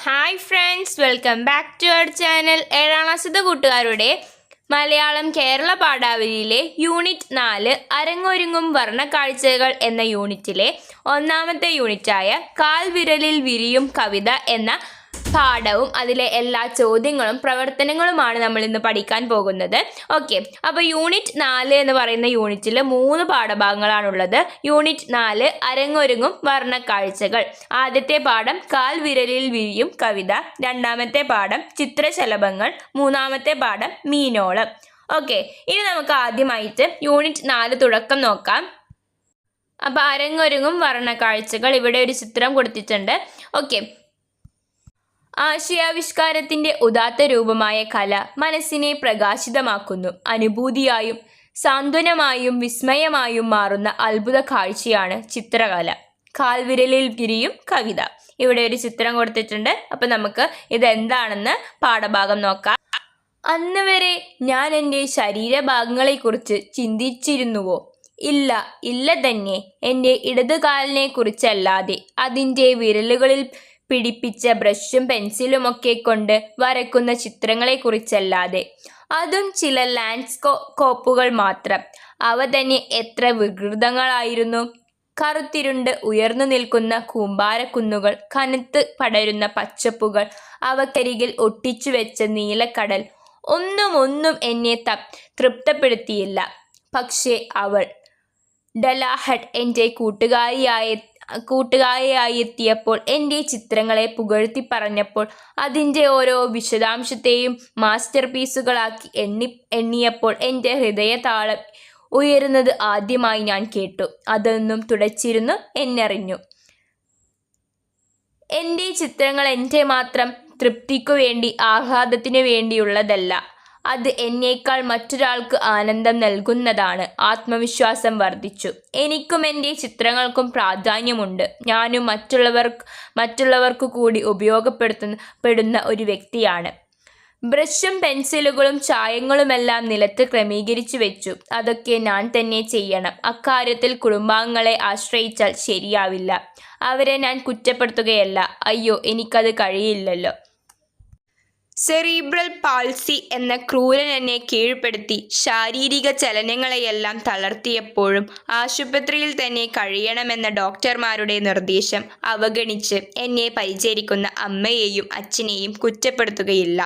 Hi friends welcome back to our channel ഏഴാം ക്ലാസ്സിലെ കൂട്ടുകാരുടെ മലയാളം കേരള പാഠാവലിയിലെ യൂണിറ്റ് നാല് അരങ്ങൊരുങ്ങും വർണക്കാഴ്ചകൾ എന്ന യൂണിറ്റിലെ ഒന്നാമത്തെ യൂണിറ്റായ കാൽ വിരലിൽ വിരിയും കവിത എന്ന പാഠവും അതിലെ എല്ലാ ചോദ്യങ്ങളും പ്രവർത്തനങ്ങളുമാണ് നമ്മൾ ഇന്ന് പഠിക്കാൻ പോകുന്നത്. ഓക്കെ അപ്പോൾ യൂണിറ്റ് നാല് എന്ന് പറയുന്ന യൂണിറ്റിൽ മൂന്ന് പാഠഭാഗങ്ങളാണുള്ളത്. യൂണിറ്റ് നാല് അരങ്ങൊരുങ്ങും വർണക്കാഴ്ചകൾ. ആദ്യത്തെ പാഠം കാൽ വിരലിൽ വിരിയും കവിത. രണ്ടാമത്തെ പാഠം ചിത്രശലഭങ്ങൾ. മൂന്നാമത്തെ പാഠം മീനോളം. ഓക്കെ ഇനി നമുക്ക് ആദ്യമായിട്ട് യൂണിറ്റ് നാല് തുടക്കം നോക്കാം. അപ്പോൾ അരങ്ങൊരുങ്ങും വർണക്കാഴ്ചകൾ. ഇവിടെ ഒരു ചിത്രം കൊടുത്തിട്ടുണ്ട്. ഓക്കെ ആശയാവിഷ്കാരത്തിന്റെ ഉദാത്ത രൂപമായ കല മനസ്സിനെ പ്രകാശിതമാക്കുന്നു. അനുഭൂതിയായും സാന്ത്വനമായും വിസ്മയമായും മാറുന്ന അത്ഭുത കാഴ്ചയാണ് ചിത്രകല. കാൽവിരലിൽ തിരിയും കവിത. ഇവിടെ ഒരു ചിത്രം കൊടുത്തിട്ടുണ്ട്. അപ്പൊ നമുക്ക് ഇതെന്താണെന്ന് പാഠഭാഗം നോക്കാം. അന്ന് വരെ ഞാൻ എന്റെ ശരീരഭാഗങ്ങളെ കുറിച്ച് ചിന്തിച്ചിരുന്നുവോ? ഇല്ല ഇല്ല തന്നെ. എന്റെ ഇടതുകാലിനെ കുറിച്ചല്ലാതെ അതിന്റെ വിരലുകളിൽ പിടിപ്പിച്ച ബ്രഷും പെൻസിലും ഒക്കെ കൊണ്ട് വരക്കുന്ന ചിത്രങ്ങളെക്കുറിച്ചല്ലാതെ. അതും ചില ലാൻഡ്സ്കോ കോപ്പുകൾ മാത്രം. അവ തന്നെ എത്ര വികൃതങ്ങളായിരുന്നു. കറുത്തിരുണ്ട് ഉയർന്നു നിൽക്കുന്ന കൂമ്പാരക്കുന്നുകൾ കനത്ത് പടരുന്ന പച്ചപ്പുകൾ അവക്കരികിൽ ഒട്ടിച്ചു വെച്ച നീലക്കടൽ. ഒന്നും ഒന്നും എന്നെ ത തൃപ്തപ്പെടുത്തിയില്ല. പക്ഷേ അവൾ ഡലാഹട്ട് എന്റെ കൂട്ടുകാരിയായ കൂട്ടുകാരിയായി എത്തിയപ്പോൾ എന്റെ ചിത്രങ്ങളെ പുകഴ്ത്തി പറഞ്ഞപ്പോൾ അതിന്റെ ഓരോ വിശദാംശത്തെയും മാസ്റ്റർ പീസുകളാക്കി എണ്ണി എണ്ണിയപ്പോൾ എന്റെ ഹൃദയതാളം ഉയരുന്നത് ആദ്യമായി ഞാൻ കേട്ടു. അതൊന്നും തുടച്ചിരുന്നു എന്നറിഞ്ഞു. എന്റെ ചിത്രങ്ങൾ എന്റെ മാത്രം തൃപ്തിക്കു വേണ്ടി ആഹ്ലാദത്തിനു വേണ്ടിയുള്ളതല്ല. അത് എന്നേക്കാൾ മറ്റൊരാൾക്ക് ആനന്ദം നൽകുന്നതാണ്. ആത്മവിശ്വാസം വർദ്ധിച്ചു. എനിക്കും എന്റെ ചിത്രങ്ങൾക്കും പ്രാധാന്യമുണ്ട്. ഞാനും മറ്റുള്ളവർ മറ്റുള്ളവർക്ക് കൂടി ഉപയോഗപ്പെടുത്തുന്ന പെടുന്ന ഒരു വ്യക്തിയാണ്. ബ്രഷും പെൻസിലുകളും ചായങ്ങളുമെല്ലാം നിലത്ത് ക്രമീകരിച്ചു വെച്ചു. അതൊക്കെ ഞാൻ തന്നെ ചെയ്യണം. അക്കാര്യത്തിൽ കുടുംബാംഗങ്ങളെ ആശ്രയിച്ചാൽ ശരിയാവില്ല. അവരെ ഞാൻ കുറ്റപ്പെടുത്തുകയല്ല. അയ്യോ എനിക്കത് കഴിയില്ലല്ലോ. സെറീബ്രൽ പാൾസി എന്ന ക്രൂരൻ എന്നെ കീഴ്പ്പെടുത്തി ശാരീരിക ചലനങ്ങളെയെല്ലാം തളർത്തിയപ്പോഴും ആശുപത്രിയിൽ തന്നെ കഴിയണമെന്ന ഡോക്ടർമാരുടെ നിർദ്ദേശം അവഗണിച്ച് എന്നെ പരിചരിക്കുന്ന അമ്മയെയും അച്ഛനെയും കുറ്റപ്പെടുത്തുകയില്ല.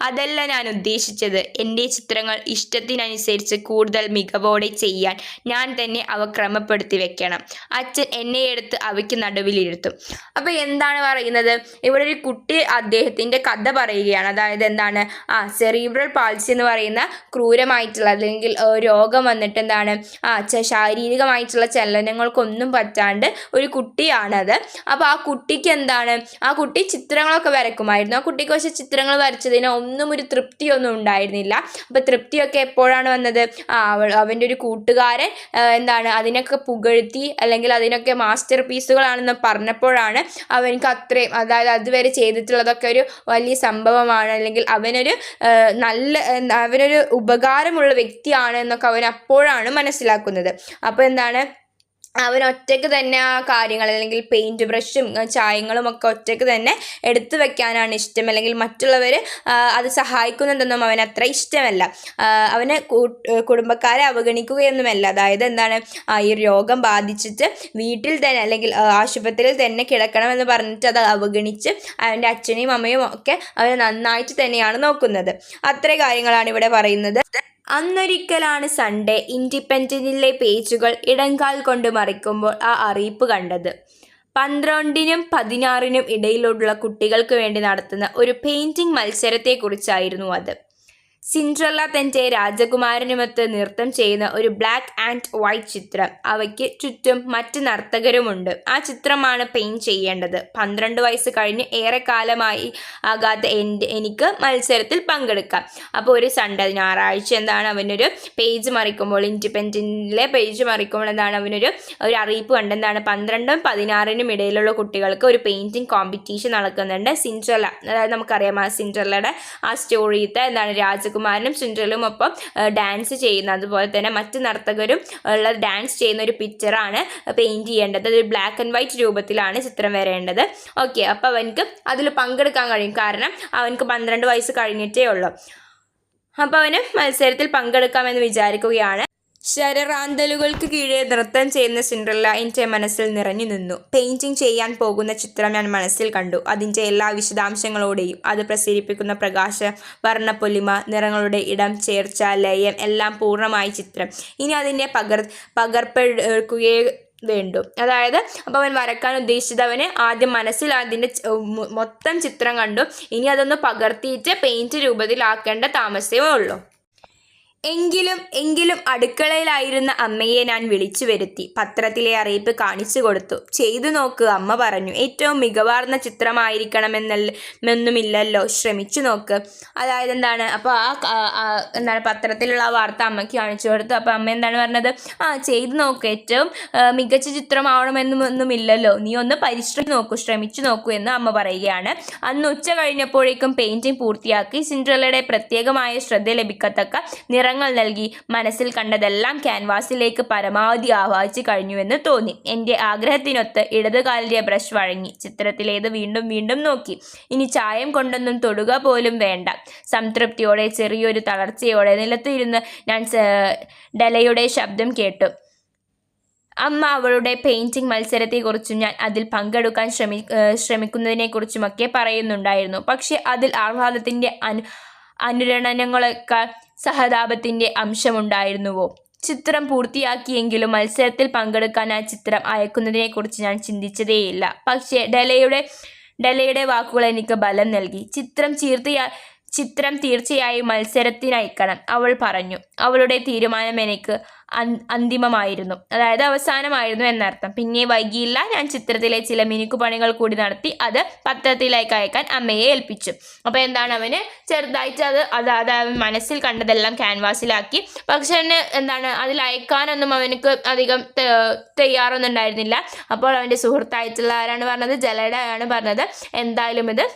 അതല്ല ഞാൻ ഉദ്ദേശിച്ചത്. എന്റെ ചിത്രങ്ങൾ ഇഷ്ടത്തിനനുസരിച്ച് കൂടുതൽ മികവോടെ ചെയ്യാൻ ഞാൻ തന്നെ അവ ക്രമപ്പെടുത്തി വെക്കണം. അച്ഛൻ എന്നെ എടുത്ത് അവയ്ക്ക് നടുവിലിരുത്തും. അപ്പോൾ എന്താണ് പറയുന്നത്? ഇവിടെ ഒരു കുട്ടി അദ്ദേഹത്തിന്റെ കഥ പറയുകയാണ്. അതായത് എന്താണ്? ആ സെറീബ്രൽ പാൾസി എന്ന് പറയുന്ന ക്രൂരമായിട്ടുള്ള അല്ലെങ്കിൽ രോഗം വന്നിട്ട് എന്താണ്? ആ ശാരീരികമായിട്ടുള്ള ചലനങ്ങൾക്കൊന്നും പറ്റാണ്ട് ഒരു കുട്ടിയാണത്. അപ്പോൾ ആ കുട്ടിക്ക് എന്താണ്? ആ കുട്ടി ചിത്രങ്ങളൊക്കെ വരക്കുമായിരുന്നു. ആ കുട്ടിക്ക് പക്ഷേ ചിത്രങ്ങൾ വരച്ചതിന് ഒന്നും ഒരു തൃപ്തിയൊന്നും ഉണ്ടായിരുന്നില്ല. അപ്പോൾ തൃപ്തിയൊക്കെ എപ്പോഴാണ് വന്നത്? അവൾ അവന്റെ ഒരു കൂട്ടുകാരൻ എന്താണ് അതിനൊക്കെ പുകഴ്ത്തി അല്ലെങ്കിൽ അതിനൊക്കെ മാസ്റ്റർ പീസുകളാണെന്ന് പറഞ്ഞപ്പോഴാണ് അവനക്ക് അത്രയും അതായത് അതുവരെ ചെയ്തിട്ടുള്ളതൊക്കെ ഒരു വലിയ സംഭവമാണ്. അല്ലെങ്കിൽ അവനൊരു നല്ല അവനൊരു ഉപകാരമുള്ള വ്യക്തിയാണ് എന്നൊക്കെ അവൻ അപ്പോഴാണ് മനസ്സിലാക്കുന്നത്. അപ്പോൾ എന്താണ് അവൻ ഒറ്റയ്ക്ക് തന്നെ ആ കാര്യങ്ങൾ അല്ലെങ്കിൽ പെയിന്റ് ബ്രഷും ചായങ്ങളും ഒക്കെ ഒറ്റയ്ക്ക് തന്നെ എടുത്തു വെക്കാനാണ് ഇഷ്ടം. അല്ലെങ്കിൽ മറ്റുള്ളവർ അത് സഹായിക്കുന്നുണ്ടെന്നും അവൻ അത്ര ഇഷ്ടമല്ല. അവന് കുടുംബക്കാരെ അവഗണിക്കുകയൊന്നുമല്ല. അതായത് എന്താണ് ഈ രോഗം ബാധിച്ചിട്ട് വീട്ടിൽ തന്നെ അല്ലെങ്കിൽ ആശുപത്രിയിൽ തന്നെ കിടക്കണമെന്ന് പറഞ്ഞിട്ട് അത് അവഗണിച്ച് അവന്റെ അച്ഛനെയും അമ്മയും ഒക്കെ അവനെ നന്നായിട്ട് തന്നെയാണ് നോക്കുന്നത്. അത്ര കാര്യങ്ങളാണ് ഇവിടെ പറയുന്നത്. അന്നൊരിക്കലാണ് സൺഡേ ഇൻഡിപെൻഡന്റിലെ പേജുകൾ ഇടങ്കാൽ കൊണ്ട് മറിക്കുമ്പോൾ ആ അറിയിപ്പ് കണ്ടത്. പന്ത്രണ്ടിനും പതിനാറിനും ഇടയിലുള്ള കുട്ടികൾക്ക് വേണ്ടി നടത്തുന്ന ഒരു പെയിന്റിംഗ് മത്സരത്തെക്കുറിച്ചായിരുന്നു അത്. സിൻഡ്രല്ല തന്റെ രാജകുമാരനുമൊത്ത് നൃത്തം ചെയ്യുന്ന ഒരു ബ്ലാക്ക് ആൻഡ് വൈറ്റ് ചിത്രം. അവയ്ക്ക് ചുറ്റും മറ്റ് നർത്തകരുമുണ്ട്. ആ ചിത്രമാണ് പെയിന്റ് ചെയ്യേണ്ടത്. പന്ത്രണ്ട് വയസ്സ് കഴിഞ്ഞ് ഏറെ കാലമായി ആകാത്ത എന്റെ എനിക്ക് മത്സരത്തിൽ പങ്കെടുക്കാം. അപ്പോൾ ഒരു സൺഡേ ഞായറാഴ്ച എന്താണ് അവനൊരു പേജ് മറിക്കുമ്പോൾ ഇൻഡിപെൻഡന്റിലെ പേജ് മറിക്കുമ്പോൾ എന്താണ് അവനൊരു ഒരു അറിയിപ്പ് കണ്ടെന്താണ് പന്ത്രണ്ടും പതിനാറിനും ഇടയിലുള്ള കുട്ടികൾക്ക് ഒരു പെയിന്റിങ് കോമ്പറ്റീഷൻ നടക്കുന്നുണ്ട്. സിൻഡ്രല്ല അതായത് നമുക്കറിയാം ആ സിൻഡ്രല്ലയുടെ ആ സ്റ്റോറിയത്തെ എന്താണ് രാജ രാജകുമാരനും സിൻഡ്രലും ഒപ്പം ഡാൻസ് ചെയ്യുന്ന അതുപോലെ തന്നെ മറ്റ് നർത്തകരും ഉള്ള ഡാൻസ് ചെയ്യുന്ന ഒരു പിക്ചറാണ് പെയിന്റ് ചെയ്യേണ്ടത്. ഒരു ബ്ലാക്ക് ആൻഡ് വൈറ്റ് രൂപത്തിലാണ് ചിത്രം വരേണ്ടത്. ഓക്കെ അപ്പോൾ അവനക്ക് അതിൽ പങ്കെടുക്കാൻ കഴിയും. കാരണം അവനക്ക് പന്ത്രണ്ട് വയസ്സ് കഴിഞ്ഞിട്ടേ ഉള്ളൂ. അപ്പോൾ അവന് മത്സരത്തിൽ പങ്കെടുക്കാമെന്ന് വിചാരിക്കുകയാണ്. ശരറാന്തലുകൾക്ക് കീഴെ നൃത്തം ചെയ്യുന്ന സിൻഡ്രല്ല എന്റെ മനസ്സിൽ നിറഞ്ഞു നിന്നു. പെയിന്റിങ് ചെയ്യാൻ പോകുന്ന ചിത്രം ഞാൻ മനസ്സിൽ കണ്ടു. അതിന്റെ എല്ലാ വിശദാംശങ്ങളോടെയും അത് പ്രസരിപ്പിക്കുന്ന പ്രകാശ വർണപ്പൊലിമ നിറങ്ങളുടെ ഇടം ചേർച്ച ലയം എല്ലാം പൂർണമായി ചിത്രം. ഇനി അതിന്റെ പകർ പകർപ്പെടുക്കുകയെ വേണ്ടു. അതായത് അപ്പോൾ അവൻ വരക്കാൻ ഉദ്ദേശിച്ചത് അവന് ആദ്യം മനസ്സിൽ അതിന്റെ മൊത്തം ചിത്രം കണ്ടു. ഇനി അതൊന്ന് പകർത്തിയിട്ട് പെയിന്റ് രൂപത്തിലാക്കേണ്ട താമസമേ ഉള്ളൂ. എങ്കിലും എങ്കിലും അടുക്കളയിലായിരുന്ന അമ്മയെ ഞാൻ വിളിച്ചു വരുത്തി. പത്രത്തിലെ അറിയിപ്പ് കാണിച്ചു കൊടുത്തു. ചെയ്തു നോക്ക് അമ്മ പറഞ്ഞു. ഏറ്റവും മികവാർന്ന ചിത്രമായിരിക്കണമെന്നല്ല മെന്നുമില്ലല്ലോ. ശ്രമിച്ചു നോക്ക്. അതായത് എന്താണ്? അപ്പോൾ ആ എന്താണ്? പത്രത്തിലുള്ള ആ വാർത്ത അമ്മയ്ക്ക് കാണിച്ചു കൊടുത്തു. അപ്പോൾ അമ്മ എന്താണ് പറഞ്ഞത്? ആ ചെയ്തു നോക്ക്. ഏറ്റവും മികച്ച ചിത്രമാവണമെന്നൊന്നുമില്ലല്ലോ നീ ഒന്ന് പരിശ്രമിച്ചു നോക്കൂ ശ്രമിച്ചു നോക്കൂ എന്ന് അമ്മ പറയുകയാണ്. അന്ന് ഉച്ച കഴിഞ്ഞപ്പോഴേക്കും പെയിന്റിംഗ് പൂർത്തിയാക്കി. സിൻഡ്രലയുടെ പ്രത്യേകമായ ശ്രദ്ധ ലഭിക്കത്തക്ക നിറങ്ങൾ നൽകി മനസ്സിൽ കണ്ടതെല്ലാം ക്യാൻവാസിലേക്ക് പരമാവധി ആവാഹിച്ചു കഴിഞ്ഞുവെന്ന് തോന്നി. എന്റെ ആഗ്രഹത്തിനൊത്ത് ഇടതുകാലിലെ ബ്രഷ് വഴങ്ങി. ചിത്രത്തിലേത് വീണ്ടും വീണ്ടും നോക്കി. ഇനി ചായം കൊണ്ടൊന്നും തൊടുക പോലും വേണ്ട. സംതൃപ്തിയോടെ ചെറിയൊരു തളർച്ചയോടെ നിലത്തിരുന്ന് ഞാൻ ഡലയുടെ ശബ്ദം കേട്ടു. അമ്മ അവളുടെ പെയിന്റിംഗ് മത്സരത്തെക്കുറിച്ചും ഞാൻ അതിൽ പങ്കെടുക്കാൻ ശ്രമി ശ്രമിക്കുന്നതിനെക്കുറിച്ചുമൊക്കെ പറയുന്നുണ്ടായിരുന്നു. പക്ഷേ അതിൽ ആഹ്ലാദത്തിന്റെ അനു അനുരണനങ്ങളെക്കാൾ സഹതാപത്തിന്റെ അംശമുണ്ടായിരുന്നുവോ? ചിത്രം പൂർത്തിയാക്കിയെങ്കിലും മത്സരത്തിൽ പങ്കെടുക്കാൻ ആ ചിത്രം അയക്കുന്നതിനെക്കുറിച്ച് ഞാൻ ചിന്തിച്ചതേയില്ല. പക്ഷേ ഡലയുടെ ഡലയുടെ വാക്കുകൾ എനിക്ക് ബലം നൽകി. ചിത്രം ചീർത്തിയാ ചിത്രം തീർച്ചയായും മത്സരത്തിനയക്കണം അവൾ പറഞ്ഞു. അവളുടെ തീരുമാനം എനിക്ക് അന്തിമമായിരുന്നു. അതായത് അവസാനമായിരുന്നു എന്നർത്ഥം. പിന്നെ വൈകിയില്ല ഞാൻ ചിത്രത്തിലെ ചില മിനുക്കുപണികൾ കൂടി നടത്തി അത് പത്രത്തിലേക്ക് അയക്കാൻ അമ്മയെ ഏൽപ്പിച്ചു. അപ്പോൾ എന്താണ് അവന്? ചെറുതായിട്ട് അത് അത് അവൻ മനസ്സിൽ കണ്ടതെല്ലാം ക്യാൻവാസിലാക്കി. പക്ഷെ അവന് എന്താണ് അതിൽ അയക്കാനൊന്നും അവനക്ക് അധികം തയ്യാറൊന്നും ഉണ്ടായിരുന്നില്ല. അപ്പോൾ അവന്റെ സുഹൃത്തായിട്ടുള്ള ആരാണ് പറഞ്ഞത്? ജലയുടെ ആണ് പറഞ്ഞത്. എന്തായാലും ഇത്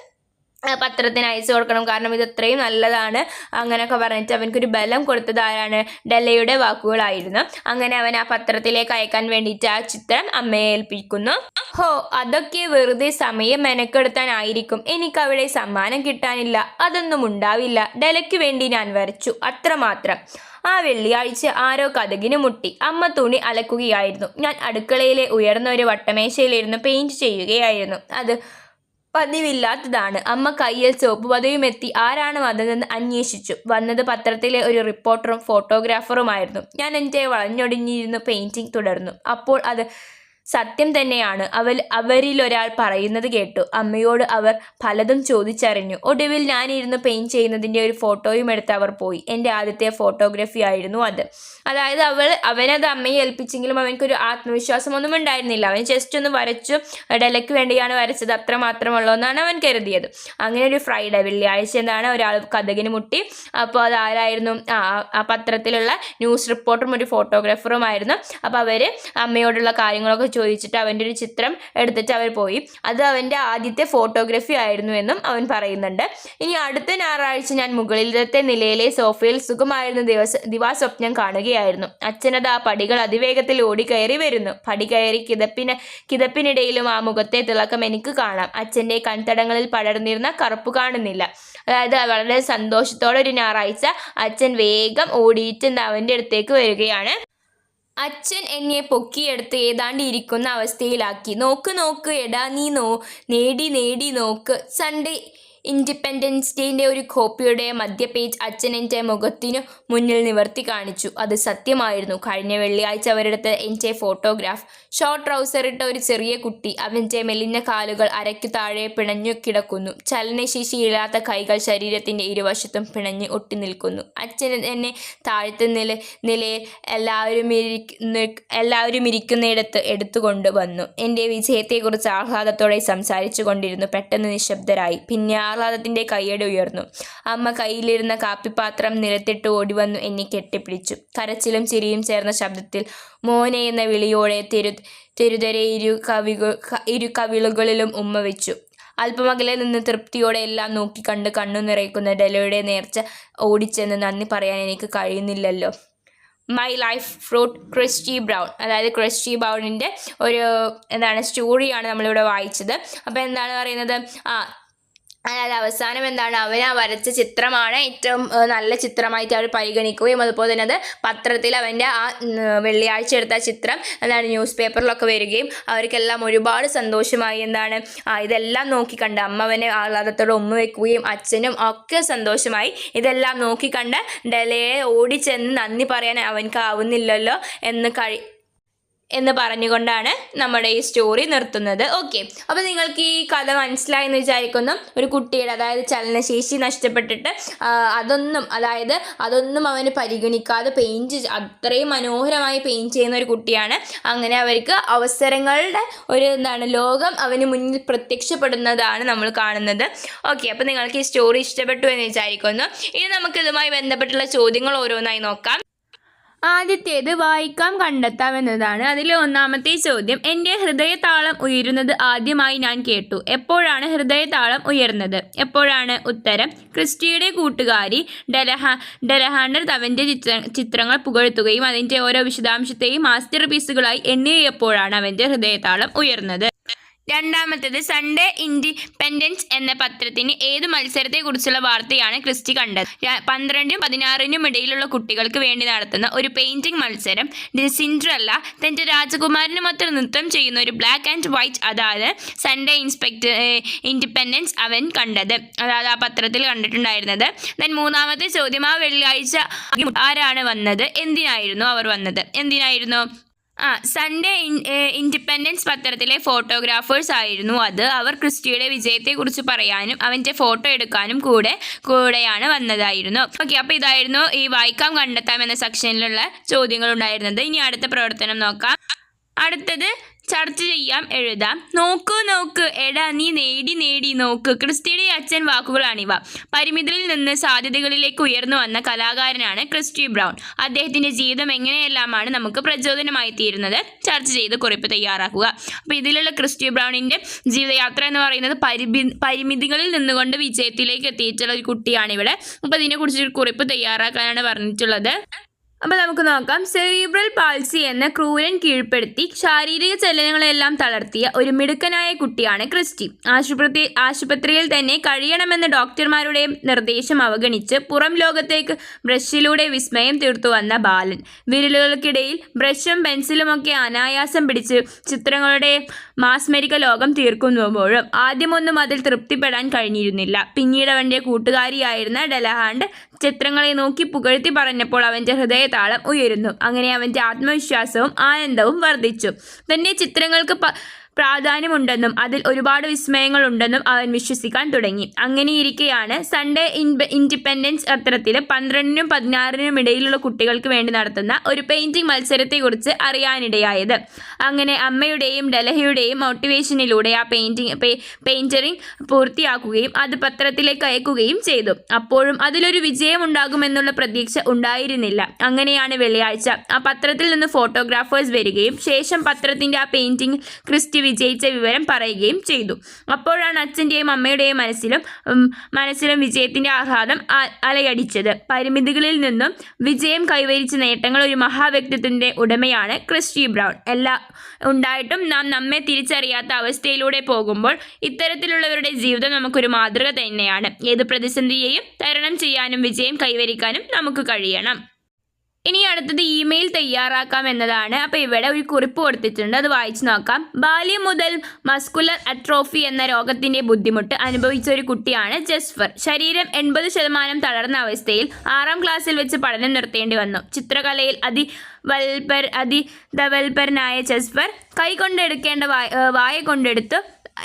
പത്രത്തിന് അയച്ചു കൊടുക്കണം. കാരണം ഇത് അത്രയും നല്ലതാണ്. അങ്ങനെയൊക്കെ പറഞ്ഞിട്ട് അവനക്കൊരു ബലം കൊടുത്തത് ആരാണ്? ഡെല്ലയുടെ വാക്കുകളായിരുന്നു. അങ്ങനെ അവൻ ആ പത്രത്തിലേക്ക് അയക്കാൻ വേണ്ടിയിട്ട് ആ ചിത്രം അമ്മയെ ഏൽപ്പിക്കുന്നു. ഹോ അതൊക്കെ വെറുതെ സമയം മെനക്കെടുത്താനായിരിക്കും. എനിക്ക് അവിടെ സമ്മാനം കിട്ടാനില്ല. അതൊന്നും ഉണ്ടാവില്ല. ഡെലയ്ക്ക് വേണ്ടി ഞാൻ വരച്ചു. അത്രമാത്രം. ആ വെള്ളിയാഴ്ച ആരോ കഥകിന് മുട്ടി. അമ്മ തുണി അലക്കുകയായിരുന്നു. ഞാൻ അടുക്കളയിലെ ഉയർന്ന ഒരു വട്ടമേശയിലിരുന്ന് പെയിന്റ് ചെയ്യുകയായിരുന്നു. അത് പതിവില്ലാത്തതാണ്. അമ്മ കയ്യിൽ സോപ്പ് എത്തി ആരാണ് വന്നതെന്ന് അന്വേഷിച്ചു. വന്നത് പത്രത്തിലെ ഒരു റിപ്പോർട്ടറും ഫോട്ടോഗ്രാഫറുമായിരുന്നു ഞാൻ എന്റെ വളഞ്ഞൊടിഞ്ഞിരുന്ന് പെയിന്റിംഗ് തുടർന്നു. അപ്പോൾ അത് സത്യം തന്നെയാണ്. അവൽ അവരിലൊരാൾ പറയുന്നത് കേട്ടു. അമ്മയോട് അവർ പലതും ചോദിച്ചറിഞ്ഞു. ഒടുവിൽ ഞാനിരുന്ന് പെയിൻ ചെയ്യുന്നതിന്റെ ഒരു ഫോട്ടോയും എടുത്ത് അവർ പോയി. എന്റെ ആദ്യത്തെ ഫോട്ടോഗ്രാഫി ആയിരുന്നു അത്. അതായത് അവൾ അവനത് അമ്മയെ ഏൽപ്പിച്ചെങ്കിലും അവനക്കൊരു ആത്മവിശ്വാസമൊന്നും ഉണ്ടായിരുന്നില്ല. അവൻ ജസ്റ്റ് ഒന്ന് വരച്ചു ഡെലയ്ക്ക് വേണ്ടിയാണ് വരച്ചത്. അത്ര മാത്രമുള്ളൂ എന്നാണ് അവൻ കരുതിയത്. അങ്ങനെ ഒരു ഫ്രൈഡേ വെള്ളിയാഴ്ച എന്താണ് ഒരാൾ കഥകിന് മുട്ടി. അപ്പോൾ അത് ആരായിരുന്നു ആ പത്രത്തിലുള്ള ന്യൂസ് റിപ്പോർട്ടറും ഒരു ഫോട്ടോഗ്രാഫറുമായിരുന്നു അപ്പോൾ അവർ അമ്മയോടുള്ള കാര്യങ്ങളൊക്കെ ചോദിച്ചിട്ട് അവന്റെ ഒരു ചിത്രം എടുത്തിട്ട് അവർ പോയി. അത് അവന്റെ ആദ്യത്തെ ഫോട്ടോഗ്രാഫി ആയിരുന്നു എന്നും അവൻ പറയുന്നുണ്ട്. ഇനി അടുത്ത ഞായറാഴ്ച ഞാൻ മുകളിലത്തെ നിലയിലെ സോഫയിൽ സുഖമായിരുന്ന ദിവസ ദിവാസ്വപ്നം കാണുകയായിരുന്നു. അച്ഛനത് ആ പടികൾ അതിവേഗത്തിൽ ഓടിക്കയറി വരുന്നു. പടി കയറി കിതപ്പിന് കിതപ്പിനിടയിലും ആ മുഖത്തെ തിളക്കം എനിക്ക് കാണാം. അച്ഛന്റെ കൺതടങ്ങളിൽ പടർന്നിരുന്ന കറുപ്പ് കാണുന്നില്ല. അതായത് വളരെ സന്തോഷത്തോടെ ഒരു ഞായറാഴ്ച അച്ഛൻ വേഗം ഓടിയിട്ട് അവന്റെ അടുത്തേക്ക് വരികയാണ്. അച്ഛൻ എന്നെ പൊക്കിയെടുത്ത് ഏതാണ്ട് ഇരിക്കുന്ന അവസ്ഥയിലാക്കി. നോക്ക് നോക്ക് എടാ നീ നോ നേടി നേടി നോക്ക്. സൺഡേ ഇൻഡിപെൻഡൻസ് ഡേയുടെ ഒരു കോപ്പിയുടെ മധ്യ പേജ് അച്ഛൻ എന്റെ മുഖത്തിനു മുന്നിൽ നിവർത്തി കാണിച്ചു. അത് സത്യമായിരുന്നു. കഴിഞ്ഞ വെള്ളിയാഴ്ച അവരെടുത്ത എന്റെ ഫോട്ടോഗ്രാഫ് ഷോർട്ട് ട്രൗസർ ഇട്ട ഒരു ചെറിയ കുട്ടി അവന്റെ മെലിഞ്ഞ കാലുകൾ അരയ്ക്ക് താഴെ പിണഞ്ഞു കിടക്കുന്നു. ചലനശേഷിയില്ലാത്ത കൈകൾ ശരീരത്തിന്റെ ഇരുവശത്തും പിണഞ്ഞ് ഒട്ടി നിൽക്കുന്നു. അച്ഛൻ എന്നെ താഴ്ത്ത നില നിലയിൽ എല്ലാവരും എല്ലാവരും ഇരിക്കുന്നിടത്ത് എടുത്തുകൊണ്ട് വന്നു. എന്റെ വിജയത്തെക്കുറിച്ച് ആഹ്ലാദത്തോടെ സംസാരിച്ചു കൊണ്ടിരുന്നു. പെട്ടെന്ന് നിശബ്ദരായി. പിന്നെ ആഹ്ലാദത്തിന്റെ കൈയടി ഉയർന്നു. അമ്മ കയ്യിലിരുന്ന കാപ്പിപ്പാത്രം നിലത്തിട്ട് ഓടിവന്നു എന്നെ കെട്ടിപ്പിടിച്ചു. കരച്ചിലും ചിരിയും ചേർന്ന ശബ്ദത്തിൽ മോനെ എന്ന വിളിയോടെ തെരു തെരുതരെ ഇരു കവികൾ ഇരു കവിളുകളിലും ഉമ്മ വെച്ചു. അല്പമകലെ നിന്ന് തൃപ്തിയോടെ എല്ലാം നോക്കിക്കണ്ട് കണ്ണു നിറയ്ക്കുന്ന ഡെലോയുടെ നേർച്ച ഓടിച്ചെന്ന് നന്ദി പറയാൻ എനിക്ക് കഴിയുന്നില്ലല്ലോ. My left foot Christy Brown അതായത് ക്രിസ്റ്റി ബ്രൗണിന്റെ ഒരു എന്താണ് സ്റ്റോറിയാണ് നമ്മളിവിടെ വായിച്ചത്. അപ്പോൾ എന്താണ് പറയുന്നത്? ആ അതായത് അവസാനം എന്താണ്? അവൻ ആ വരച്ച ചിത്രമാണ് ഏറ്റവും നല്ല ചിത്രമായിട്ട് അവർ പരിഗണിക്കുകയും അതുപോലെ തന്നെ അത് പത്രത്തിൽ അവന്റെ ആ വെള്ളിയാഴ്ച എടുത്ത ചിത്രം എന്താണ് ന്യൂസ് പേപ്പറിലൊക്കെ വരികയും അവർക്കെല്ലാം ഒരുപാട് സന്തോഷമായി. എന്താണ്? ഇതെല്ലാം നോക്കിക്കണ്ട് അമ്മ അവനെ ആഹ്ലാദത്തോടെ ഉമ്മ വെക്കുകയും അച്ഛനും ഒക്കെ സന്തോഷമായി. ഇതെല്ലാം നോക്കിക്കണ്ട് ഡലയെ ഓടിച്ചെന്ന് നന്ദി പറയാൻ അവൻക്ക് ആവുന്നില്ലല്ലോ എന്ന് കഴി എന്ന് പറഞ്ഞുകൊണ്ടാണ് നമ്മുടെ ഈ സ്റ്റോറി നിർത്തുന്നത്. ഓക്കെ അപ്പോൾ നിങ്ങൾക്ക് ഈ കഥ മനസ്സിലായി എന്ന് വിചാരിക്കുന്നു. ഒരു കുട്ടിയുടെ അതായത് ചലനശേഷി നഷ്ടപ്പെട്ടിട്ട് അതൊന്നും അതായത് അതൊന്നും അവന് പരിഗണിക്കാതെ പെയിന്റ് അത്രയും മനോഹരമായി പെയിന്റ് ചെയ്യുന്ന ഒരു കുട്ടിയാണ്. അങ്ങനെ അവർക്ക് അവസരങ്ങളുടെ ഒരു എന്താണ് ലോകം അവന് മുന്നിൽ പ്രത്യക്ഷപ്പെടുന്നതാണ് നമ്മൾ കാണുന്നത്. ഓക്കെ അപ്പോൾ നിങ്ങൾക്ക് ഈ സ്റ്റോറി ഇഷ്ടപ്പെട്ടു എന്ന് വിചാരിക്കുന്നു. ഇനി നമുക്ക് ഇതുമായി ബന്ധപ്പെട്ടുള്ള ചോദ്യങ്ങൾ ഓരോന്നായി നോക്കാം. ആദ്യത്തേത് വായിക്കാം കണ്ടെത്താം എന്നതാണ്. അതിലെ ഒന്നാമത്തെ ചോദ്യം എന്റെ ഹൃദയതാളം ഉയരുന്നത് ആദ്യമായി ഞാൻ കേട്ടു. എപ്പോഴാണ് ഹൃദയതാളം ഉയർന്നത്? എപ്പോഴാണ് ഉത്തരം ക്രിസ്റ്റിയുടെ കൂട്ടുകാരി ഡെലഹ ഡെലഹാണ്ടർ അവന്റെ ചിത്ര ചിത്രങ്ങൾ പുകഴ്ത്തുകയും അതിന്റെ ഓരോ വിശദാംശത്തെയും മാസ്റ്റർ പീസുകളായി എണ്ണിയപ്പോഴാണ് അവന്റെ ഹൃദയതാളം ഉയർന്നത്. രണ്ടാമത്തേത് സൺഡേ ഇൻഡിപെൻഡൻസ് എന്ന പത്രത്തിന് ഏത് മത്സരത്തെക്കുറിച്ചുള്ള വാർത്തയാണ് ക്രിസ്റ്റി കണ്ടത്? പന്ത്രണ്ടിനും പതിനാറിനും ഇടയിലുള്ള കുട്ടികൾക്ക് വേണ്ടി നടത്തുന്ന ഒരു പെയിന്റിംഗ് മത്സരം സിൻഡ്രല്ല തന്റെ രാജകുമാരനുമൊത്ത നൃത്തം ചെയ്യുന്ന ഒരു ബ്ലാക്ക് ആൻഡ് വൈറ്റ് അതായത് സൺഡേ ഇൻസ്പെക്ടർ ഇൻഡിപെൻഡൻസ് അവൻ കണ്ടത്. അതായത് ആ പത്രത്തിൽ കണ്ടിട്ടുണ്ടായിരുന്നത്. ദെൻ മൂന്നാമത്തെ ചോദ്യം ആ വെള്ളിയാഴ്ച ആരാണ് വന്നത്? എന്തിനായിരുന്നു അവർ വന്നത്? എന്തിനായിരുന്നു? ആ സൺഡേ ഇൻ ഇൻഡിപെൻഡൻസ് പത്രത്തിലെ ഫോട്ടോഗ്രാഫേഴ്സ് ആയിരുന്നു അത്. അവർ ക്രിസ്റ്റിയുടെ വിജയത്തെക്കുറിച്ച് പറയാനും അവന്റെ ഫോട്ടോ എടുക്കാനും കൂടെ കൂടെയാണ് വന്നതായിരുന്നു. ഓക്കെ അപ്പോൾ ഇതായിരുന്നു ഈ വായിക്കാം കണ്ടെത്താം എന്ന സെക്ഷനിലുള്ള ചോദ്യങ്ങൾ ഉണ്ടായിരുന്നത് ഇനി അടുത്ത പ്രവർത്തനം നോക്കാം. അടുത്തത് ചർച്ച ചെയ്യാം എഴുതാം. നോക്കൂ നോക്ക്. എടാ നീ നേടി നേടി നോക്ക്. ക്രിസ്റ്റിയുടെ അച്ഛൻ വാക്കുകളാണിവ. പരിമിതിയിൽ നിന്ന് സാധ്യതകളിലേക്ക് ഉയർന്നു വന്ന കലാകാരനാണ് ക്രിസ്റ്റി ബ്രൗൺ. അദ്ദേഹത്തിന്റെ ജീവിതം എങ്ങനെയെല്ലാമാണ് നമുക്ക് പ്രചോദനമായി തീരുന്നത് ചർച്ച ചെയ്ത് കുറിപ്പ് തയ്യാറാക്കുക. അപ്പോൾ ഇതിലുള്ള ക്രിസ്റ്റി ബ്രൗണിന്റെ ജീവിതയാത്ര എന്ന് പറയുന്നത് പരിമി പരിമിതികളിൽ നിന്നുകൊണ്ട് വിജയത്തിലേക്ക് എത്തിയിട്ടുള്ള ഒരു കുട്ടിയാണിവിടെ. അപ്പോൾ ഇതിനെക്കുറിച്ച് ഒരു കുറിപ്പ് തയ്യാറാക്കാനാണ് പറഞ്ഞിട്ടുള്ളത്. അപ്പോൾ നമുക്ക് നോക്കാം. സെറീബ്രൽ പാൾസി എന്ന ക്രൂരൻ കീഴ്പ്പെടുത്തി ശാരീരിക ചലനങ്ങളെല്ലാം തളർത്തിയ ഒരു മിടുക്കനായ കുട്ടിയാണ് ക്രിസ്റ്റി. ആശുപത്രി ആശുപത്രിയിൽ തന്നെ കഴിയണമെന്ന ഡോക്ടർമാരുടെ നിർദ്ദേശം അവഗണിച്ച് പുറം ലോകത്തേക്ക് ബ്രഷിലൂടെ വിസ്മയം തീർത്തു വന്ന ബാലൻ. വിരലുകൾക്കിടയിൽ ബ്രഷും പെൻസിലുമൊക്കെ അനായാസം പിടിച്ച് ചിത്രങ്ങളുടെ മാസ്മരിക ലോകം തീർക്കുമ്പോഴും ആദ്യമൊന്നും അതിൽ തൃപ്തിപ്പെടാൻ കഴിഞ്ഞിരുന്നില്ല. പിന്നീട് അവന്റെ കൂട്ടുകാരിയായിരുന്ന ഡെലഹാണ്ട് ചിത്രങ്ങളെ നോക്കി പുകഴ്ത്തി പറഞ്ഞപ്പോൾ അവന്റെ ഹൃദയതാളം ഉയരുന്നു. അങ്ങനെ അവന്റെ ആത്മവിശ്വാസവും ആനന്ദവും വർദ്ധിച്ചു. തന്നെ ചിത്രങ്ങൾക്ക് പ്രാധാന്യമുണ്ടെന്നും അതിൽ ഒരുപാട് വിസ്മയങ്ങളുണ്ടെന്നും അവൻ വിശ്വസിക്കാൻ തുടങ്ങി. അങ്ങനെയിരിക്കെയാണ് സൺഡേ ഇൻ ഇൻഡിപെൻഡൻസ് അത്തരത്തിൽ പന്ത്രണ്ടിനും പതിനാറിനും ഇടയിലുള്ള കുട്ടികൾക്ക് വേണ്ടി നടത്തുന്ന ഒരു പെയിന്റിംഗ് മത്സരത്തെക്കുറിച്ച് അറിയാനിടയായത്. അങ്ങനെ അമ്മയുടെയും ഡലഹയുടെയും മോട്ടിവേഷനിലൂടെ ആ പെയിന്റിംഗ് പെയിന്ററിങ് പൂർത്തിയാക്കുകയും അത് പത്രത്തിലേക്ക് അയക്കുകയും ചെയ്തു. അപ്പോഴും അതിലൊരു വിജയമുണ്ടാകുമെന്നുള്ള പ്രതീക്ഷ ഉണ്ടായിരുന്നില്ല. അങ്ങനെയാണ് വെള്ളിയാഴ്ച. ആ പത്രത്തിൽ നിന്ന് ഫോട്ടോഗ്രാഫേഴ്സ് വരികയും ശേഷം പത്രത്തിന്റെ ആ പെയിന്റിംഗ് ക്രിസ്റ്റി വിജയിച്ച വിവരം പറയുകയും ചെയ്തു. അപ്പോഴാണ് അച്ഛന്റെയും അമ്മയുടെയും മനസ്സിലും മനസ്സിലും വിജയത്തിന്റെ ആഹ്ലാദം അലയടിച്ചത്. പരിമിതികളിൽ നിന്നും വിജയം കൈവരിച്ച നേട്ടങ്ങൾ ഒരു മഹാവ്യക്തിത്വത്തിന്റെ ഉടമയാണ് ക്രിസ്റ്റി ബ്രൗൺ. എല്ലാ ഉണ്ടായിട്ടും നാം നമ്മെ തിരിച്ചറിയാത്ത അവസ്ഥയിലൂടെ പോകുമ്പോൾ ഇത്തരത്തിലുള്ളവരുടെ ജീവിതം നമുക്കൊരു മാതൃക തന്നെയാണ്. ഏത് പ്രതിസന്ധിയെയും തരണം ചെയ്യാനും വിജയം കൈവരിക്കാനും നമുക്ക് കഴിയണം. ഇനി അടുത്തത് ഇമെയിൽ തയ്യാറാക്കാം എന്നതാണ്. അപ്പോൾ ഇവിടെ ഒരു കുറിപ്പ് കൊടുത്തിട്ടുണ്ട്. അത് വായിച്ചു നോക്കാം. ബാല്യം മുതൽ മസ്കുലർ അട്രോഫി എന്ന രോഗത്തിന്റെ ബുദ്ധിമുട്ട് അനുഭവിച്ച ഒരു കുട്ടിയാണ് ജസ്ഫർ. ശരീരം എൺപത് ശതമാനം തളർന്ന അവസ്ഥയിൽ ആറാം ക്ലാസ്സിൽ വെച്ച് പഠനം നിർത്തേണ്ടി വന്നു. ചിത്രകലയിൽ അതി വൽപർ അതി ദവൽപരനായ ജസ്ഫർ കൈകൊണ്ടെടുക്കേണ്ട വായ ഏഹ് വായ കൊണ്ടെടുത്ത്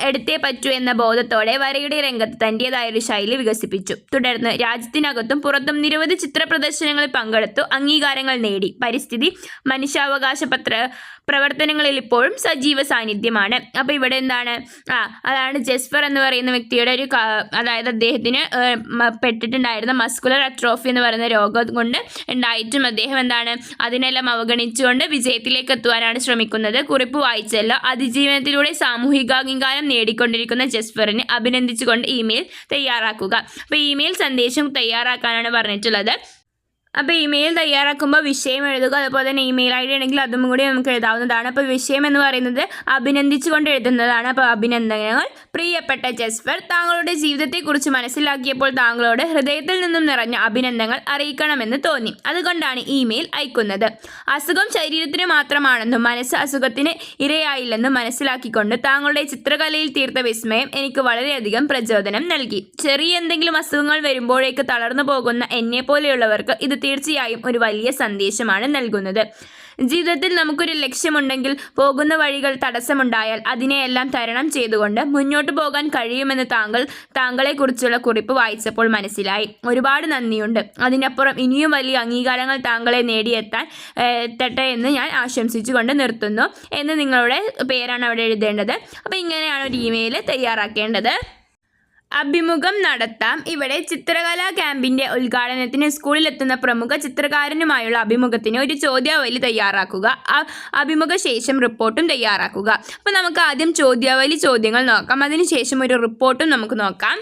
എടുത്തേ പറ്റൂ എന്ന ബോധത്തോടെ വരയുടെ രംഗത്ത് തന്റേതായ ഒരു ശൈലി വികസിപ്പിച്ചു. തുടർന്ന് രാജ്യത്തിനകത്തും പുറത്തും നിരവധി ചിത്ര പ്രദർശനങ്ങളിൽ പങ്കെടുത്തു. അംഗീകാരങ്ങൾ നേടി. പരിസ്ഥിതി മനുഷ്യാവകാശ പത്ര പ്രവർത്തനങ്ങളിൽ ഇപ്പോഴും സജീവ സാന്നിധ്യമാണ്. അപ്പോൾ ഇവിടെ എന്താണ്? ആ അതാണ് ജെസ്ഫർ എന്ന് പറയുന്ന വ്യക്തിയുടെ ഒരു അതായത് അദ്ദേഹത്തിന് പെട്ടിട്ടുണ്ടായിരുന്ന മസ്കുലർ അട്രോഫി എന്ന് പറയുന്ന രോഗം കൊണ്ട് ഉണ്ടായിട്ടും അദ്ദേഹം എന്താണ്? അതിനെല്ലാം അവഗണിച്ചുകൊണ്ട് വിജയത്തിലേക്ക് എത്തുവാനാണ് ശ്രമിക്കുന്നത്. കുറിപ്പ് വായിച്ചല്ലോ. അതിജീവനത്തിലൂടെ സാമൂഹികാംഗീകാരം സ്ഥാനം നേടിക്കൊണ്ടിരിക്കുന്ന ജസ്ഫറിനെ അഭിനന്ദിച്ചുകൊണ്ട് ഇമെയിൽ തയ്യാറാക്കുക. അപ്പോൾ ഇമെയിൽ സന്ദേശം തയ്യാറാക്കാനാണ് പറഞ്ഞിട്ടുള്ളത്. അപ്പോൾ ഇമെയിൽ തയ്യാറാക്കുമ്പോൾ വിഷയം എഴുതുക അതുപോലെ തന്നെ ഇമെയിൽ ഐ ഡി ഉണ്ടെങ്കിൽ അതും കൂടി നമുക്ക് എഴുതാവുന്നതാണ്. അപ്പോൾ വിഷയം എന്ന് പറയുന്നത് അഭിനന്ദിച്ചുകൊണ്ട് എഴുതുന്നതാണ്. അപ്പോൾ അഭിനന്ദനങ്ങൾ. പ്രിയപ്പെട്ട ജസ്ഫർ താങ്കളുടെ ജീവിതത്തെക്കുറിച്ച് മനസ്സിലാക്കിയപ്പോൾ താങ്കളോട് ഹൃദയത്തിൽ നിന്നും നിറഞ്ഞ അഭിനന്ദനങ്ങൾ അറിയിക്കണമെന്ന് തോന്നി. അതുകൊണ്ടാണ് ഇമെയിൽ അയക്കുന്നത്. അസുഖം ശരീരത്തിന് മാത്രമാണെന്നും മനസ്സ് അസുഖത്തിന് ഇരയായില്ലെന്നും മനസ്സിലാക്കിക്കൊണ്ട് താങ്കളുടെ ചിത്രകലയിൽ തീർത്ത വിസ്മയം എനിക്ക് വളരെയധികം പ്രചോദനം നൽകി. ചെറിയ എന്തെങ്കിലും അസുഖങ്ങൾ വരുമ്പോഴേക്ക് തളർന്നു പോകുന്ന എന്നെ പോലെയുള്ളവർക്ക് ഇത് തീർച്ചയായും ഒരു വലിയ സന്ദേശമാണ് നൽകുന്നത്. ജീവിതത്തിൽ നമുക്കൊരു ലക്ഷ്യമുണ്ടെങ്കിൽ പോകുന്ന വഴികൾ തടസ്സമുണ്ടായാൽ അതിനെയെല്ലാം തരണം ചെയ്തുകൊണ്ട് മുന്നോട്ട് പോകാൻ കഴിയുമെന്ന് താങ്കൾ താങ്കളെക്കുറിച്ചുള്ള കുറിപ്പ് വായിച്ചപ്പോൾ മനസ്സിലായി. ഒരുപാട് നന്ദിയുണ്ട്. അതിനപ്പുറം ഇനിയും വലിയ അംഗീകാരങ്ങൾ താങ്കളെ നേടിയെത്താൻ എത്തട്ടെ എന്ന് ഞാൻ ആശംസിച്ചുകൊണ്ട് നിർത്തുന്നു. എന്ന് നിങ്ങളുടെ പേരാണ് അവിടെ എഴുതേണ്ടത്. അപ്പോൾ ഇങ്ങനെയാണ് ഒരു ഇമെയിൽ തയ്യാറാക്കേണ്ടത്. അഭിമുഖം നടത്താം. ഇവിടെ ചിത്രകലാ ക്യാമ്പിന്റെ ഉദ്ഘാടനത്തിന് സ്കൂളിലെത്തുന്ന പ്രമുഖ ചിത്രകാരനുമായുള്ള അഭിമുഖത്തിന് ഒരു ചോദ്യാവലി തയ്യാറാക്കുക. അഭിമുഖ ശേഷം റിപ്പോർട്ടും തയ്യാറാക്കുക. അപ്പോൾ നമുക്ക് ആദ്യം ചോദ്യാവലി ചോദ്യങ്ങൾ നോക്കാം. അതിനുശേഷം ഒരു റിപ്പോർട്ടും നമുക്ക് നോക്കാം.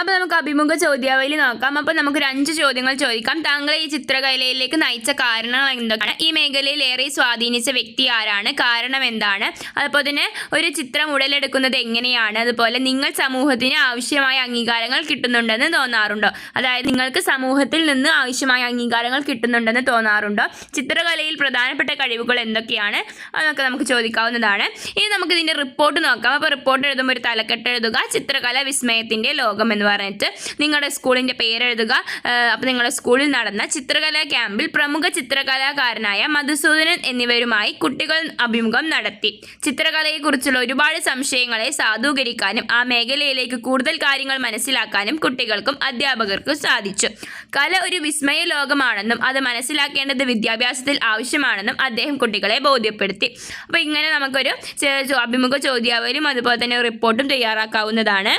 അപ്പോൾ നമുക്ക് അഭിമുഖ ചോദ്യാവലി നോക്കാം. അപ്പോൾ നമുക്ക് ഒരു അഞ്ച് ചോദ്യങ്ങൾ ചോദിക്കാം. താങ്കളെ ഈ ചിത്രകലയിലേക്ക് നയിച്ച കാരണങ്ങൾ എന്തൊക്കെയാണ്? ഈ മേഖലയിൽ ഏറെ സ്വാധീനിച്ച വ്യക്തി ആരാണ്? കാരണം എന്താണ്? അതുപോലെ തന്നെ ഒരു ചിത്രം ഉടലെടുക്കുന്നത് എങ്ങനെയാണ്? അതുപോലെ നിങ്ങൾ സമൂഹത്തിന് ആവശ്യമായ അംഗീകാരങ്ങൾ കിട്ടുന്നുണ്ടെന്ന് തോന്നാറുണ്ടോ? അതായത് നിങ്ങൾക്ക് സമൂഹത്തിൽ നിന്ന് ആവശ്യമായ അംഗീകാരങ്ങൾ കിട്ടുന്നുണ്ടെന്ന് തോന്നാറുണ്ടോ? ചിത്രകലയിൽ പ്രധാനപ്പെട്ട കഴിവുകൾ എന്തൊക്കെയാണ്? അതൊക്കെ നമുക്ക് ചോദിക്കാവുന്നതാണ്. ഇനി നമുക്ക് ഇതിന്റെ റിപ്പോർട്ട് നോക്കാം. അപ്പോൾ റിപ്പോർട്ട് എഴുതുമ്പോൾ ഒരു തലക്കെട്ട് എഴുതുക. ചിത്രകല വിസ്മയത്തിന്റെ ലോകം എന്ന് പറഞ്ഞിട്ട് നിങ്ങളുടെ സ്കൂളിന്റെ പേരെഴുതുക. അപ്പോൾ നിങ്ങളുടെ സ്കൂളിൽ നടന്ന ചിത്രകലാ ക്യാമ്പിൽ പ്രമുഖ ചിത്രകലാകാരനായ മധുസൂദനൻ എന്നിവരുമായി കുട്ടികൾ അഭിമുഖം നടത്തി. ചിത്രകലയെക്കുറിച്ചുള്ള ഒരുപാട് സംശയങ്ങളെ സാധൂകരിക്കാനും ആ മേഖലയിലേക്ക് കൂടുതൽ കാര്യങ്ങൾ മനസ്സിലാക്കാനും കുട്ടികൾക്കും അധ്യാപകർക്കും സാധിച്ചു. കല ഒരു വിസ്മയ ലോകമാണെന്നും അത് മനസ്സിലാക്കേണ്ടത് വിദ്യാഭ്യാസത്തിൽ ആവശ്യമാണെന്നും അദ്ദേഹം കുട്ടികളെ ബോധ്യപ്പെടുത്തി. അപ്പോൾ ഇങ്ങനെ നമുക്കൊരു അഭിമുഖ ചോദ്യാവലിയും അതുപോലെ തന്നെ റിപ്പോർട്ടും തയ്യാറാക്കാവുന്നതാണ്.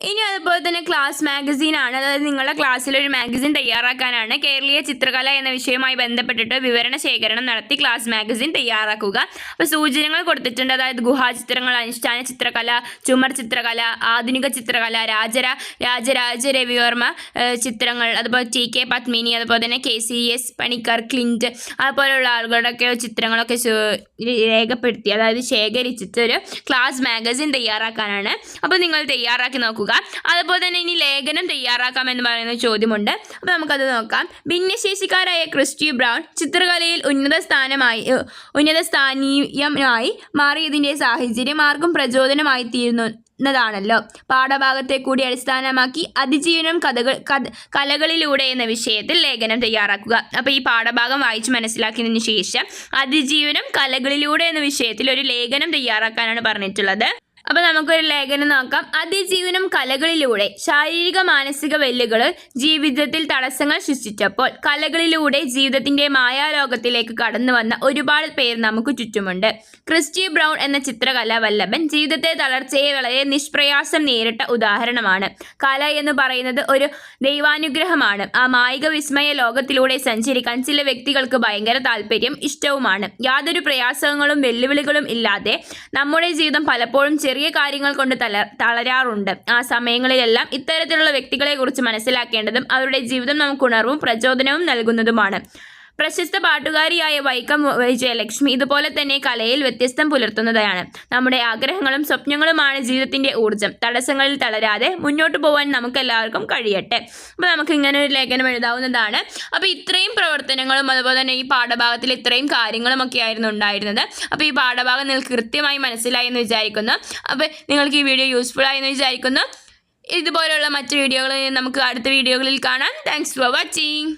ഇനി അതുപോലെ തന്നെ ക്ലാസ് മാഗസീനാണ് അതായത് നിങ്ങളുടെ ക്ലാസ്സിൽ ഒരു മാഗസിൻ തയ്യാറാക്കാനാണ് കേരളീയ ചിത്രകല എന്ന വിഷയവുമായി ബന്ധപ്പെട്ടിട്ട് വിവരണ ശേഖരണം നടത്തി ക്ലാസ് മാഗസീൻ തയ്യാറാക്കുക. അപ്പോൾ സൂചനകൾ കൊടുത്തിട്ടുണ്ട്. അതായത് ഗുഹാചിത്രങ്ങൾ അനുഷ്ഠാന ചിത്രകല ചുമർ ചിത്രകല ആധുനിക ചിത്രകല രാജര രാജരാജ രവിവർമ്മ ചിത്രങ്ങൾ അതുപോലെ ടി കെ പത്മിനി അതുപോലെ തന്നെ K C S Panicker Clint അതുപോലെയുള്ള ആളുകളുടെയൊക്കെ ചിത്രങ്ങളൊക്കെ രേഖപ്പെടുത്തി അതായത് ശേഖരിച്ചിട്ട് ഒരു ക്ലാസ് മാഗസീൻ തയ്യാറാക്കാനാണ്. അപ്പോൾ നിങ്ങൾ തയ്യാറാക്കി നോക്കുക. അതുപോലെ തന്നെ ഇനി ലേഖനം തയ്യാറാക്കാം എന്ന് പറയുന്ന ചോദ്യമുണ്ട്. അപ്പോൾ നമുക്കത് നോക്കാം. ഭിന്നശേഷിക്കാരായ ക്രിസ്റ്റി ബ്രൗൺ ചിത്രകലയിൽ ഉന്നത സ്ഥാനമായി ഉന്നത സ്ഥാനീയമായി മാറിയതിന്റെ സാഹചര്യം ആർക്കും പ്രചോദനമായി തീരുന്നു ാണല്ലോ പാഠഭാഗത്തെ കൂടി അടിസ്ഥാനമാക്കി അതിജീവനം കഥകൾ കഥ കലകളിലൂടെ എന്ന വിഷയത്തിൽ ലേഖനം തയ്യാറാക്കുക. അപ്പോൾ ഈ പാഠഭാഗം വായിച്ച് മനസ്സിലാക്കിയതിന് ശേഷം അതിജീവനം കലകളിലൂടെ എന്ന വിഷയത്തിൽ ഒരു ലേഖനം തയ്യാറാക്കാനാണ് പറഞ്ഞിട്ടുള്ളത്. അപ്പോൾ നമുക്കൊരു ലേഖനം നോക്കാം. അതിജീവനം കലകളിലൂടെ ശാരീരിക മാനസിക വെല്ലുകൾ ജീവിതത്തിൽ തടസ്സങ്ങൾ സൃഷ്ടിച്ചപ്പോൾ കലകളിലൂടെ ജീവിതത്തിന്റെ മായാലോകത്തിലേക്ക് കടന്നു വന്ന ഒരുപാട് പേർ നമുക്ക് ചുറ്റുമുണ്ട്. ക്രിസ്റ്റി ബ്രൗൺ എന്ന ചിത്രകലാ വല്ലഭൻ ജീവിതത്തെ തളർച്ചയെ വളരെ നിഷ്പ്രയാസം നേരിട്ട ഉദാഹരണമാണ്. കല എന്ന് പറയുന്നത് ഒരു ദൈവാനുഗ്രഹമാണ്. ആ മായിക വിസ്മയ ലോകത്തിലൂടെ സഞ്ചരിക്കാൻ ചില വ്യക്തികൾക്ക് ഭയങ്കര താല്പര്യം ഇഷ്ടവുമാണ്. യാതൊരു പ്രയാസങ്ങളും വെല്ലുവിളികളും ഇല്ലാതെ നമ്മുടെ ജീവിതം പലപ്പോഴും ചെറിയ കാര്യങ്ങൾ കൊണ്ട് തല തളരാറുണ്ട്. ആ സമയങ്ങളിലെല്ലാം ഇത്തരത്തിലുള്ള വ്യക്തികളെ കുറിച്ച് മനസ്സിലാക്കേണ്ടതും അവരുടെ ജീവിതം നമുക്ക് ഉണർവും പ്രചോദനവും നൽകുന്നതുമാണ്. പ്രശസ്ത പാട്ടുകാരിയായ വൈക്കം വിജയലക്ഷ്മി ഇതുപോലെ തന്നെ കലയിൽ വ്യത്യസ്തം പുലർത്തുന്നതാണ് നമ്മുടെ ആഗ്രഹങ്ങളും സ്വപ്നങ്ങളുമാണ് ജീവിതത്തിന്റെ ഊർജം തടസ്സങ്ങളിൽ തളരാതെ മുന്നോട്ട് പോകാൻ നമുക്ക് എല്ലാവർക്കും കഴിയട്ടെ. അപ്പോൾ നമുക്ക് ഇങ്ങനെ ഒരു ലേഖനം എഴുതാവുന്നതാണ്. അപ്പോൾ ഇത്രയും പ്രവർത്തനങ്ങളും അതുപോലെ തന്നെ ഈ പാഠഭാഗത്തിൽ ഇത്രയും കാര്യങ്ങളും ഒക്കെ ആയിരുന്നു ഉണ്ടായിരുന്നത്. അപ്പോൾ ഈ പാഠഭാഗം നിങ്ങൾക്ക് കൃത്യമായി മനസ്സിലായി എന്ന് വിചാരിക്കുന്നു. അപ്പോൾ നിങ്ങൾക്ക് ഈ വീഡിയോ യൂസ്ഫുൾ ആയി എന്ന് വിചാരിക്കുന്നു. ഇതുപോലെയുള്ള മറ്റു വീഡിയോകൾ നമുക്ക് അടുത്ത വീഡിയോകളിൽ കാണാം. Thanks for watching